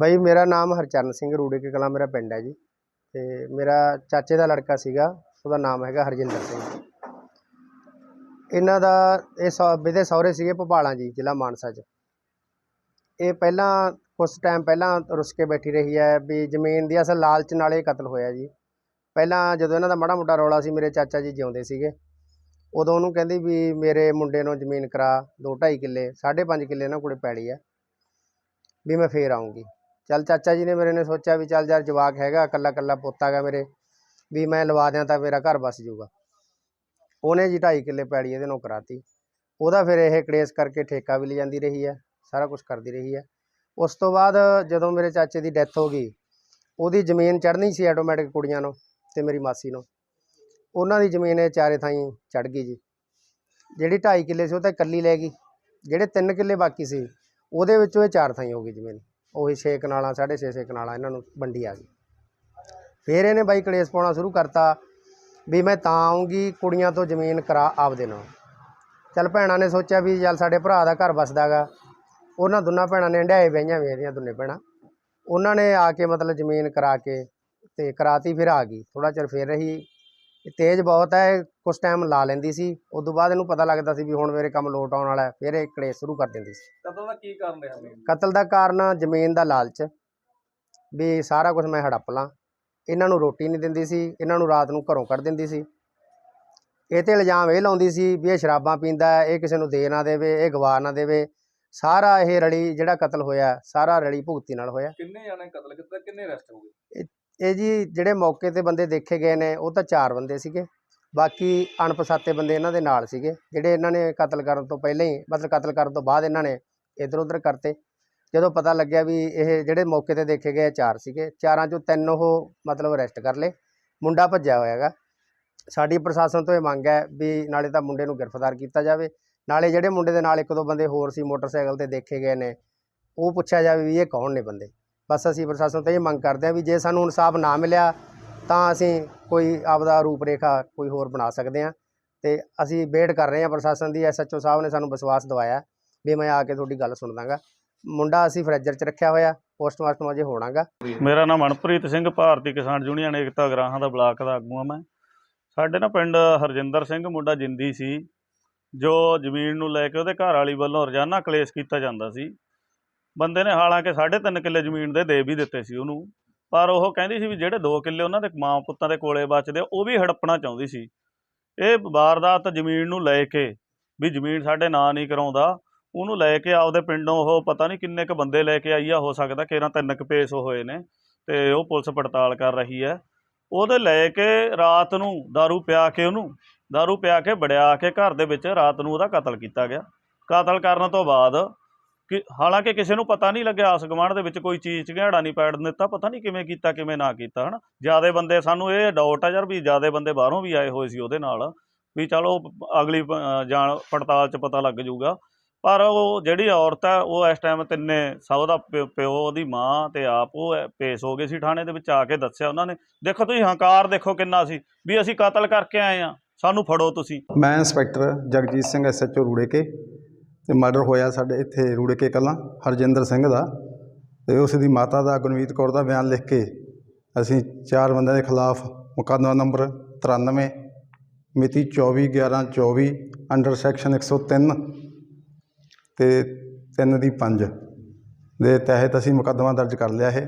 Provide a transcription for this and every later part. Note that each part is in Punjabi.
ਬਾਈ, ਮੇਰਾ ਨਾਮ ਹਰਚਰਨ ਸਿੰਘ ਰੂੜੇ ਕੇ ਕਲਾਂ, ਮੇਰਾ ਪਿੰਡ ਹੈ ਜੀ। ਤੇ ਮੇਰਾ ਚਾਚੇ ਦਾ ਲੜਕਾ ਸੀਗਾ, ਉਹਦਾ ਨਾਮ ਹੈਗਾ ਹਰਜਿੰਦਰ ਸਿੰਘ। ਇਹਨਾਂ ਦਾ, ਇਹ ਸੌ ਵਿਦੇ ਸਹੁਰੇ ਸੀਗੇ ਭੋਪਾਲਾਂ ਜੀ, ਜ਼ਿਲ੍ਹਾ ਮਾਨਸਾ 'ਚ। ਇਹ ਪਹਿਲਾਂ ਕੁਝ ਟਾਈਮ ਪਹਿਲਾਂ ਰੁੱਸ ਕੇ ਬੈਠੀ ਰਹੀ ਹੈ ਵੀ ਜ਼ਮੀਨ ਦੀ ਅਸਲ ਲਾਲਚ ਨਾਲ ਇਹ ਕਤਲ ਹੋਇਆ ਜੀ। ਪਹਿਲਾਂ ਜਦੋਂ ਇਹਨਾਂ ਦਾ ਮਾੜਾ ਮੋਟਾ ਰੌਲਾ ਸੀ, ਮੇਰੇ ਚਾਚਾ ਜੀ ਜਿਉਂਦੇ ਸੀਗੇ। ਉਦੋਂ ਉਹਨੂੰ ਕਹਿੰਦੀ ਵੀ ਮੇਰੇ ਮੁੰਡੇ ਨੂੰ ਜ਼ਮੀਨ ਕਰਾ, ਦੋ ਢਾਈ ਕਿੱਲੇ, ਸਾਢੇ ਪੰਜ ਕਿੱਲੇ ਇਹਨਾਂ ਕੋਲੇ ਪੈੜੀ ਹੈ, ਵੀ ਮੈਂ ਫੇਰ ਆਉਂਗੀ ਚੱਲ ਚਾਚਾ ਜੀ ਨੇ ਮੇਰੇ ਨੇ ਸੋਚਿਆ ਵੀ ਚੱਲ ਯਾਰ ਜਵਾਕ ਹੈਗਾ ਕੱਲਾ ਕੱਲਾ ਪੁੱਤ ਹੈਗਾ ਮੇਰੇ, ਵੀ ਮੈਂ ਲਵਾ ਦਿਆਂ ਤਾਂ ਮੇਰਾ ਘਰ ਬਸ ਜਾਊਗਾ। ਉਹਨੇ ਜੀ ਢਾਈ ਕਿੱਲੇ ਪੈੜੀ ਇਹਦੇ ਨੂੰ ਕਰਾਤੀ। ਉਹਦਾ ਫਿਰ ਇਹ ਕਲੇਸ਼ ਕਰਕੇ ਠੇਕਾ ਵੀ ਲਈ ਜਾਂਦੀ ਰਹੀ ਹੈ, ਸਾਰਾ ਕੁਝ ਕਰਦੀ ਰਹੀ ਹੈ। ਉਸ ਤੋਂ ਬਾਅਦ ਜਦੋਂ ਮੇਰੇ ਚਾਚੇ ਦੀ ਡੈਥ ਹੋ ਗਈ, ਉਹਦੀ ਜ਼ਮੀਨ ਚੜ੍ਹਨੀ ਸੀ ਆਟੋਮੈਟਿਕ ਕੁੜੀਆਂ ਨੂੰ ਤੇ ਮੇਰੀ ਮਾਸੀ ਨੂੰ। ਉਹਨਾਂ ਦੀ ਜ਼ਮੀਨ ਇਹ ਚਾਰੇ ਥਾਈਂ ਚੜ ਗਈ ਜੀ। ਜਿਹੜੀ ਢਾਈ ਕਿੱਲੇ ਸੀ ਉਹ ਤਾਂ ਇਕੱਲੀ ਲੈ ਗਈ, ਜਿਹੜੇ ਤਿੰਨ ਕਿੱਲੇ ਬਾਕੀ ਸੀ, ਉਹਦੇ ਵਿੱਚੋਂ ਇਹ ਚਾਰ ਥਾਈਂ ਹੋ ਗਈ ਜ਼ਮੀਨ। ਉਹੀ ਛੇ ਕਨਾਲਾਂ, ਸਾਢੇ ਛੇ ਛੇ ਕਨਾਲਾਂ ਇਹਨਾਂ ਨੂੰ ਵੰਡੀ ਆ ਗਈ। ਫਿਰ ਇਹਨੇ ਬਾਈ ਕਲੇਸ਼ ਪਾਉਣਾ ਸ਼ੁਰੂ ਕਰਤਾ ਵੀ ਮੈਂ ਤਾਂ ਆਉਂਗੀ ਕੁੜੀਆਂ ਤੋਂ ਜ਼ਮੀਨ ਕਰਾ ਆਪਦੇ ਨਾਲ। ਚੱਲ ਭੈਣਾਂ ਨੇ ਸੋਚਿਆ ਵੀ ਚੱਲ ਸਾਡੇ ਭਰਾ ਦਾ ਘਰ ਵਸਦਾਗਾ। ਉਹਨਾਂ ਦੋਨਾਂ ਭੈਣਾਂ ਨੇ ਹੰਡਾਏ ਬਈਆਂ ਮੇਰੀਆਂ ਦੋਨੇ ਭੈਣਾਂ। ਉਹਨਾਂ ਨੇ ਆ ਕੇ ਮਤਲਬ ਜ਼ਮੀਨ ਕਰਾ ਕੇ ਤੇ ਕਰਾਤੀ ਫਿਰ ਆ ਗਈ। ਥੋੜਾ ਚਿਰ ਫਿਰ ਰਹੀ। ਇਹ ਤੇਜ਼ ਬਹੁਤ ਹੈ ਕੁਛ ਟਾਈਮ ਲਾ ਲੈਂਦੀ ਸੀ। ਉਸ ਤੋਂ ਬਾਅਦ ਇਹਨੂੰ ਪਤਾ ਲੱਗਦਾ ਸੀ ਵੀ ਹੁਣ ਮੇਰੇ ਕੰਮ ਲੋਟ ਆਉਣ ਵਾਲਾ ਹੈ ਫਿਰ ਇਹ ਕਲੇਸ਼ ਸ਼ੁਰੂ ਕਰ ਦਿੰਦੀ ਸੀ। ਕਤਲ ਦਾ ਕੀ ਕਾਰਨ ਰਿਹਾ ਮੇਨ ਕਤਲ ਦਾ ਕਾਰਨ ਜ਼ਮੀਨ ਦਾ ਲਾਲਚ ਵੀ ਸਾਰਾ ਕੁਝ ਮੈਂ ਹੜੱਪ ਲਾਂ। ਇਹਨਾਂ ਨੂੰ ਰੋਟੀ ਨਹੀਂ ਦਿੰਦੀ ਸੀ ਇਹਨਾਂ ਨੂੰ ਰਾਤ ਨੂੰ ਘਰੋਂ ਕੱਢ ਦਿੰਦੀ ਸੀ। ਇਹ ਤੇ ਇਲਜ਼ਾਮ ਇਹ ਲਾਉਂਦੀ ਸੀ ਵੀ ਇਹ ਸ਼ਰਾਬਾਂ ਪੀਂਦਾ ਹੈ, ਇਹ ਕਿਸੇ ਨੂੰ ਦੇ ਨਾ ਦੇਵੇ ਇਹ ਗਵਾ ਨਾ ਦੇਵੇ। ਸਾਰਾ ਇਹ ਰਲੀ ਜਿਹੜਾ ਕਤਲ ਹੋਇਆ ਸਾਰਾ ਰਲੀ ਭੁਗਤੀ ਨਾਲ ਹੋਇਆ। ਕਿੰਨੇ ਜਾਣੇ ਕਤਲ ਕੀਤਾ ਕਿੰਨੇ ਅਰੈਸਟ ਹੋ ਗਏ? ਇਹ ਜੀ ਜਿਹੜੇ ਮੌਕੇ ਤੇ ਬੰਦੇ ਦੇਖੇ ਗਏ ਨੇ, ਉਹ ਤਾਂ ਚਾਰ ਬੰਦੇ ਸੀਗੇ। ਬਾਕੀ ਅਣਪਛਾਤੇ ਬੰਦੇ ਇਹਨਾਂ ਦੇ ਨਾਲ ਸੀਗੇ, ਜਿਹੜੇ ਇਹਨਾਂ ਨੇ ਕਤਲ ਕਰਨ ਤੋਂ ਪਹਿਲਾਂ ਹੀ, ਮਤਲਬ ਕਤਲ ਕਰਨ ਤੋਂ ਬਾਅਦ ਇਹਨਾਂ ਨੇ ਇੱਧਰ ਉੱਧਰ ਕਰਤੇ। ਜਦੋਂ ਪਤਾ ਲੱਗਿਆ ਵੀ ਇਹ ਜਿਹੜੇ ਮੌਕੇ ਤੇ ਦੇਖੇ ਗਏ ਚਾਰ ਸੀਗੇ। ਚਾਰਾਂ ਚੋਂ ਤਿੰਨ ਉਹ ਮਤਲਬ ਅਰੈਸਟ ਕਰ ਲਏ। ਮੁੰਡਾ ਭੱਜਿਆ ਹੋਇਆ ਹੈਗਾ। ਸਾਡੀ ਪ੍ਰਸ਼ਾਸਨ ਤੋਂ ਇਹ ਮੰਗ ਹੈ ਵੀ ਨਾਲੇ ਤਾਂ ਮੁੰਡੇ ਨੂੰ ਗ੍ਰਿਫਤਾਰ ਕੀਤਾ ਜਾਵੇ। ਨਾਲੇ ਜਿਹੜੇ ਮੁੰਡੇ ਦੇ ਨਾਲ ਇੱਕ ਦੋ ਬੰਦੇ ਹੋਰ ਸੀ ਮੋਟਰਸਾਈਕਲ ਤੇ ਦੇਖੇ ਗਏ ਨੇ, ਉਹ ਪੁੱਛਿਆ ਜਾਵੇ ਵੀ ਇਹ ਕੌਣ ਨੇ ਬੰਦੇ। ਬਸ ਅਸੀਂ ਪ੍ਰਸ਼ਾਸਨ ਤੋਂ ਇਹ ਮੰਗ ਕਰਦੇ ਹਾਂ ਵੀ ਜੇ ਸਾਨੂੰ ਇਨਸਾਫ ਨਾ ਮਿਲਿਆ ਤਾਂ ਅਸੀਂ ਕੋਈ ਆਪਦਾ ਰੂਪ ਰੇਖਾ ਕੋਈ ਹੋਰ ਬਣਾ ਸਕਦੇ ਹਾਂ। ਤੇ ਅਸੀਂ ਵੇਟ ਕਰ ਰਹੇ ਹਾਂ ਪ੍ਰਸ਼ਾਸਨ ਦੀ ਐਸਐਚਓ ਸਾਹਿਬ ਨੇ ਸਾਨੂੰ ਵਿਸ਼ਵਾਸ ਦਵਾਇਆ ਵੀ ਮੈਂ ਆ ਕੇ ਤੁਹਾਡੀ ਗੱਲ ਸੁਣ ਦਾਂਗਾ। ਮੁੰਡਾ ਅਸੀਂ ਫਰੈਜਰ 'ਚ ਰੱਖਿਆ ਹੋਇਆ, ਪੋਸਟਮਾਰਟਮ ਅਜੇ ਹੋਣਾਗਾ। ਮੇਰਾ ਨਾਮ ਮਨਪ੍ਰੀਤ ਸਿੰਘ, ਭਾਰਤੀ ਕਿਸਾਨ ਯੂਨੀਅਨ ਏਕਤਾ ਗ੍ਰਾਹਾਂ ਦਾ ਬਲਾਕ ਦਾ ਆਗੂ ਹਾਂ ਮੈਂ। ਸਾਡੇ ਨਾ ਪਿੰਡ ਹਰਜਿੰਦਰ ਸਿੰਘ, ਮੁੰਡਾ ਜਿੰਦੀ ਸੀ, ਜੋ ਜ਼ਮੀਨ ਨੂੰ ਲੈ ਕੇ ਉਹਦੇ ਘਰ ਵਾਲੀ ਵੱਲੋਂ ਰੋਜ਼ਾਨਾ ਕਲੇਸ਼ ਕੀਤਾ ਜਾਂਦਾ ਸੀ। ਬੰਦੇ ਨੇ ਹਾਲਾਂਕਿ 3.5 ਕਿੱਲੇ ਜ਼ਮੀਨ ਦੇ ਦੇ ਵੀ ਦਿੱਤੇ ਸੀ ਉਹਨੂੰ ਪਰ ਉਹ ਕਹਿੰਦੀ ਸੀ ਵੀ ਜਿਹੜੇ 2 ਕਿੱਲੇ ਉਹਨਾਂ ਦੇ ਮਾਂ ਪੁੱਤਾਂ ਦੇ ਕੋਲੇ ਬਚਦੇ ਆ, ਉਹ ਵੀ ਹੜੱਪਣਾ ਚਾਹੁੰਦੀ ਸੀ ਇਹ ਵਾਰਦਾਤ ਜ਼ਮੀਨ ਨੂੰ ਲੈ ਕੇ ਵੀ ਜ਼ਮੀਨ ਸਾਡੇ ਨਾਂ ਨਹੀਂ ਕਰਾਉਂਦਾ ਉਹਨੂੰ ਲੈ ਕੇ ਆਪਦੇ ਪਿੰਡੋਂ ਉਹ ਪਤਾ ਨਹੀਂ ਕਿੰਨੇ ਕ ਬੰਦੇ ਲੈ ਕੇ ਆਈ ਆ ਹੋ ਸਕਦਾ ਕਿ ਇਹਨਾਂ ਤਿੰਨ ਕੁ ਪੇਸ਼ ਹੋਏ ਨੇ ਤੇ ਉਹ ਪੁਲਿਸ ਪੜਤਾਲ ਕਰ ਰਹੀ ਹੈ ਉਹਦੇ ਲੈ ਕੇ ਰਾਤ ਨੂੰ दारू ਪਿਆ ਕੇ ਉਹਨੂੰ दारू ਪਿਆ ਕੇ ਵੜਿਆ ਕੇ ਘਰ ਦੇ ਵਿੱਚ ਰਾਤ ਨੂੰ ਉਹਦਾ ਕਤਲ ਕੀਤਾ ਗਿਆ ਕਤਲ ਕਰਨ ਤੋਂ ਬਾਅਦ ਕਿ ਹਾਲਾਂਕਿ ਕਿਸੇ ਨੂੰ ਪਤਾ ਨਹੀਂ ਲੱਗਿਆ ਆਸ ਗੁਆਂਢ ਦੇ ਵਿੱਚ ਕੋਈ ਚੀਜ਼ ਚਿਹੜਾ ਨਹੀਂ ਪੈੜ ਦਿੱਤਾ ਪਤਾ ਨਹੀਂ ਕਿਵੇਂ ਕੀਤਾ ਕਿਵੇਂ ਨਾ ਕੀਤਾ ਹਨਾ? ਜਿਆਦੇ ਬੰਦੇ ਸਾਨੂੰ ਇਹ ਡਾਊਟ ਆ ਯਾਰ ਵੀ ਜਿਆਦੇ ਬੰਦੇ ਬਾਹਰੋਂ ਵੀ ਆਏ ਹੋਏ ਸੀ ਉਹਦੇ ਨਾਲ ਵੀ ਚਲੋ ਅਗਲੀ ਜਾਣ ਪੜਤਾਲ 'ਚ ਪਤਾ ਲੱਗ ਜਾਊਗਾ। ਪਰ ਉਹ ਜਿਹੜੀ ਔਰਤ ਹੈ ਉਹ ਇਸ ਟਾਈਮ ਤਿੰਨੇ ਸਭ ਦਾ ਪਿਓ ਪਿਓ, ਉਹਦੀ ਮਾਂ ਤੇ ਆਪ ਉਹ ਪੇਸ਼ ਹੋ ਗਏ ਸੀ ਥਾਣੇ ਦੇ ਵਿੱਚ ਆ ਕੇ ਦੱਸਿਆ ਉਹਨਾਂ ਨੇ ਦੇਖੋ ਤੁਸੀਂ ਹੰਕਾਰ ਦੇਖੋ ਕਿੰਨਾ ਸੀ ਵੀ ਅਸੀਂ ਕਤਲ ਕਰਕੇ ਆਏ ਆ ਸਾਨੂੰ ਫੜੋ ਤੁਸੀਂ। ਮੈਂ ਇੰਸਪੈਕਟਰ ਜਗਜੀਤ ਸਿੰਘ ਐਸਐਚਓ ਰੂੜੇਕੇ। ਤੇ ਮਰਡਰ ਹੋਇਆ ਸਾਡੇ ਇੱਥੇ ਰੂੜੇਕੇ ਕਲਾਂ, ਹਰਜਿੰਦਰ ਸਿੰਘ ਦਾ। ਤੇ ਉਸ ਦੀ ਮਾਤਾ ਦਾ ਗੁਰਮੀਤ ਕੌਰ ਦਾ ਬਿਆਨ ਲਿਖ ਕੇ ਅਸੀਂ ਚਾਰ ਬੰਦਿਆਂ ਦੇ ਖਿਲਾਫ ਮੁਕੱਦਮਾ ਨੰਬਰ 93 ਮਿਤੀ 24 11 24 ਅੰਡਰ ਸੈਕਸ਼ਨ 103 ਤੇ 3 ਦੀ 5 ਦੇ ਤਹਿਤ ਅਸੀਂ ਮੁਕੱਦਮਾ ਦਰਜ ਕਰ ਲਿਆ ਹੈ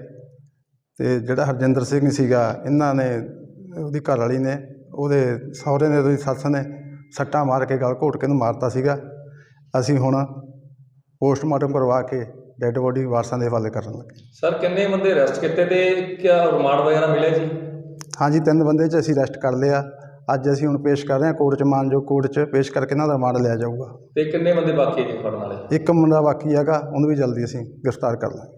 ਤੇ ਜਿਹੜਾ ਹਰਜਿੰਦਰ ਸਿੰਘ ਸੀਗਾ, ਇਹਨਾਂ ਨੇ, ਉਹਦੀ ਘਰ ਵਾਲੀ ਨੇ, ਉਹਦੇ ਸਹੁਰੇ ਨੇ, ਉਹਦੀ ਸੱਸ ਨੇ ਸੱਟਾਂ ਮਾਰ ਕੇ ਗਲ ਘੋਟ ਕੇ ਨੂੰ ਮਾਰਤਾ ਸੀਗਾ। ਅਸੀਂ ਹੁਣ ਪੋਸਟਮਾਰਟਮ ਕਰਵਾ ਕੇ ਡੈੱਡ ਬੋਡੀ ਵਾਰਸਾਂ ਦੇ ਹਵਾਲੇ ਕਰਨ ਲੱਗੇ। ਸਰ ਕਿੰਨੇ ਬੰਦੇ ਅਰੈਸਟ ਕੀਤੇ ਤੇ ਕਿਆ ਰਿਮਾਂਡ ਵਗੈਰਾ ਮਿਲਿਆ ਜੀ? ਹਾਂਜੀ ਤਿੰਨ ਬੰਦੇ 'ਚ ਅਸੀਂ ਅਰੈਸਟ ਕਰ ਲਿਆ। ਅੱਜ ਅਸੀਂ ਹੁਣ ਪੇਸ਼ ਕਰ ਰਹੇ ਹਾਂ ਕੋਰਟ 'ਚ ਮਾਨਜੋਗ ਕੋਰਟ 'ਚ ਪੇਸ਼ ਕਰਕੇ ਇਹਨਾਂ ਦਾ ਰਿਮਾਂਡ ਲਿਆ ਜਾਊਗਾ। ਤੇ ਕਿੰਨੇ ਬੰਦੇ ਬਾਕੀ ਨੇ ਫੜਨ ਵਾਲੇ? ਇੱਕ ਮੁੰਡਾ ਬਾਕੀ ਹੈਗਾ ਉਹਨੂੰ ਵੀ ਜਲਦੀ ਅਸੀਂ ਗ੍ਰਿਫਤਾਰ ਕਰ ਲਾਂਗੇ।